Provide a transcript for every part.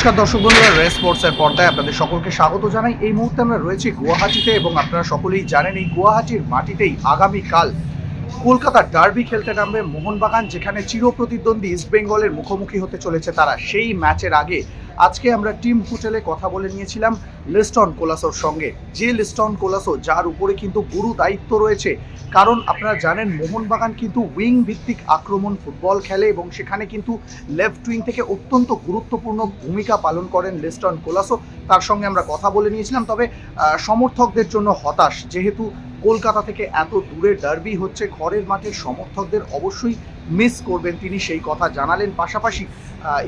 নমস্কার দর্শক বন্ধুরা রেস স্পোর্টসের পর্দায় আপনাদের সকলকে স্বাগত জানাই। এই মুহূর্তে আমরা রয়েছি গুয়াহাটিতে এবং আপনারা সকলেই জানেন এই গুয়াহাটির মাটিতেই আগামীকাল কলকাতা ডার্বি খেলতে নামবে মোহনবাগান, যেখানে চিরপ্রতিদ্বন্দ্বী ইস্টবেঙ্গলের মুখোমুখি হতে চলেছে তারা। সেই ম্যাচের আগে আজকে আমরা টিম হোটেলে কথা বলে নিয়েছিলাম লিস্টন কোলাসোর সঙ্গে। যে লিস্টন কোলাসো, যার উপরে কিন্তু গুরু দায়িত্ব রয়েছে। কারণ আপনারা জানেন, মোহনবাগান কিন্তু উইং ভিত্তিক আক্রমণ ফুটবল খেলে এবং সেখানে কিন্তু লেফট উইং থেকে অত্যন্ত গুরুত্বপূর্ণ ভূমিকা পালন করেন লিস্টন কোলাসো। তার সঙ্গে আমরা কথা বলে নিয়েছিলাম, তবে সমর্থকদের জন্য হতাশ। যেহেতু কলকাতা থেকে এত দূরে ডার্বি হচ্ছে, ঘরের মাঠের সমর্থকদের অবশ্যই মিস করবেন তিনি সেই কথা জানালেন। পাশাপাশি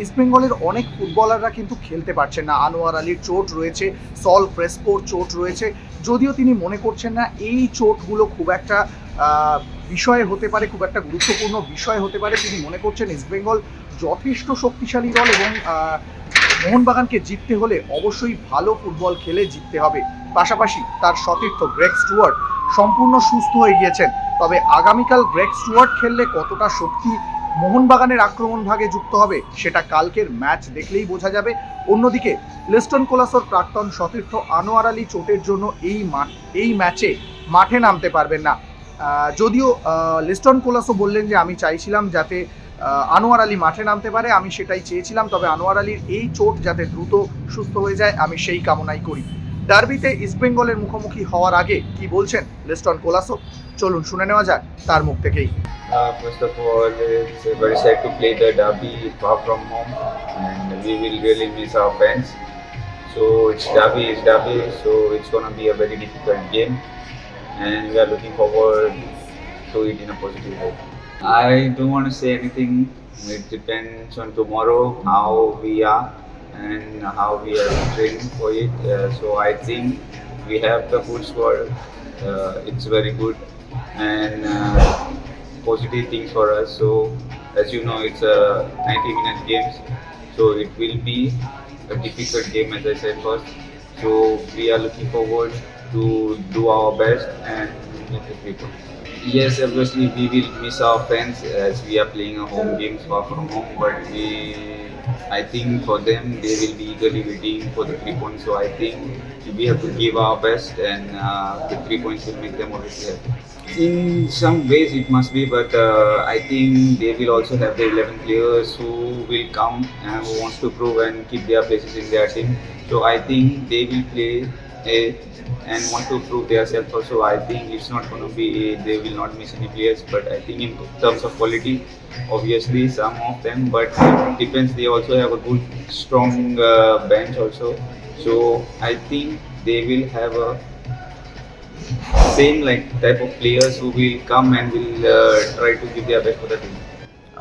ইস্টবেঙ্গলের অনেক ফুটবলাররা কিন্তু খেলতে পারছেন না। আনোয়ার আলীর চোট রয়েছে সল ক্রেসপোর চোট রয়েছে। যদিও তিনি মনে করছেন না, এই চোটগুলো খুব একটা বিষয় হতে পারে, খুব একটা গুরুত্বপূর্ণ বিষয় হতে পারে। তিনি মনে করছেন ইস্টবেঙ্গল যথেষ্ট শক্তিশালী দল এবং মোহনবাগানকে জিততে হলে অবশ্যই ভালো ফুটবল খেলে জিততে হবে। পাশাপাশি তার সতীর্থ গ্রেগ স্টুয়ার্ট সম্পূর্ণ সুস্থ হয়ে গিয়েছেন। তবে আগামীকাল গ্রেগ স্টুয়ার্ট খেললে কতটা শক্তি মোহনবাগানের আক্রমণ ভাগে যুক্ত হবে, সেটা কালকের ম্যাচ দেখলেই বোঝা যাবে। অন্যদিকে, লিস্টন কোলাসোর প্রাক্তন সতীর্থ আনোয়ার আলী চোটের জন্য এই মাঠ এই ম্যাচে মাঠে নামতে পারবেন না। যদিও লিস্টন কোলাসো বললেন যে, আমি চাইছিলাম যাতে আনোয়ার আলী মাঠে নামতে পারে, আমি সেটাই চেয়েছিলাম, তবে আনোয়ার আলীর এই চোট যাতে দ্রুত সুস্থ হয়ে যায়, আমি সেই কামনাই করি। ডার্বিতে ইস্ট বেঙ্গলের মুখোমুখি হওয়ার আগে কি বলছেন লেস্টন কোলাসো? চলুন শুনে নেওয়া যাক তার মুখ থেকেই। First of all it's very sad to play the derby far from really miss our fans so it's derby is derby so it's gonna be a very difficult game and we looking forward to it in a positive I don't want to say anything it depends on tomorrow how we are and how we are training for it. Uh, so I think we have the full squad. Uh, it's very good and. Uh, positive thing for us. So as you know, it's a 90 minute games, so it will be a difficult game as I said first. So we are looking forward to do our best and make the people. Yes, obviously we will miss our fans as we are playing a home games far from home, but we. I think for them they will be eagerly waiting for the three points. So I think we have to give our best, and uh, the three points will make them obviously happy. In some ways it must be, but uh, I think they will also have the 11 players who will come and who wants to prove and keep their places in their team. So I think they will play and want to prove themselves also. I think it's not going to be they will not miss any players, but I think in terms of quality, obviously some of them, but it depends. They also have a good, strong uh, bench also. So I think they will have a same like type of players who will come and will uh, try to give their best for the team.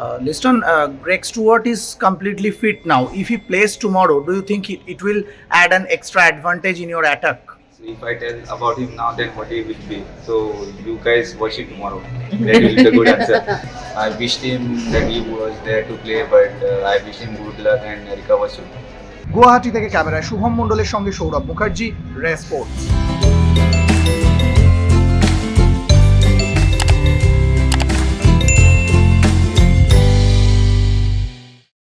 Uh, Liston, uh, Greg Stewart is completely fit now. If he plays tomorrow, do you think it, it will add an extra advantage in your attack? So if I tell about him now, then what he will be. So you guys watch it tomorrow. That will be the good answer. I wished him that he was there to play, but uh, I wish him good luck and recover soon. Guwahati থেকে ক্যামেরায় শুভম মণ্ডলের সঙ্গে সৌরভ মুখার্জি রে sports